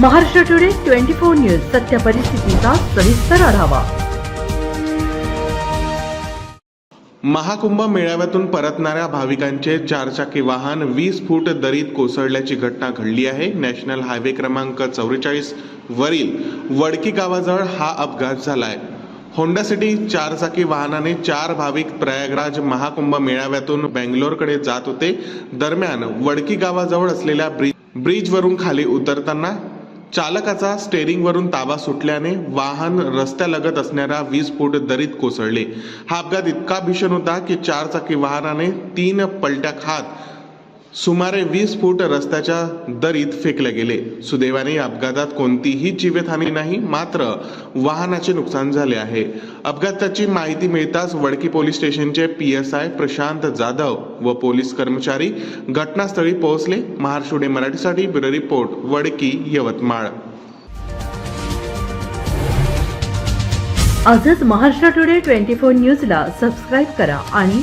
Maharashtra today twenty four news सत्य परिस्थितीचा सविस्तर आढावा. महाकुंभ मेळाव्यातून परतणाऱ्या भाविकांचे चारचाकी वाहन वीस फूट दरीत कोसळल्याची घटना घडली आहे. नॅशनल हायवे क्रमांक चौवेचाळीस वरील वडकी गावाजवळ हा अपघात झालाय. होंडा सिटी चारचाकी वाहनाने चार भाविक प्रयागराज महाकुंभ मेळाव्यातून बेंगलोरकडे जात होते. दरम्यान वडकी गावाजवळ असलेल्या ब्रिज ब्रिजवरून खाली उतरताना चालकाचा स्टेअरिंगवरून ताबा सुटल्याने वाहन रस्त्यालगत असणाऱ्या वीज फूट दरीत कोसळले. हा अपघात इतका भीषण होता की चारचाकी वाहनाने तीन पलट्या खात सुमारे वीस फूट रस्त्याच्या दरीत फेकले गेले. सुदैवाने अपघातात कोणतीही जीवितहानी नाही मात्र वाहनाचे नुकसान झाले आहे. अपघाताची माहिती मिळताच वडकी पोलीस स्टेशनचे P S I Prashant Jadhav व पोलीस कर्मचारी घटनास्थळी पोहोचले. महाराष्ट्र मराठीसाठी ब्युरो रिपोर्ट वडकी यवतमाळ. आजच महाराष्ट्र टुडे ट्वेंटी फोर न्यूजला सबस्क्राईब करा आणि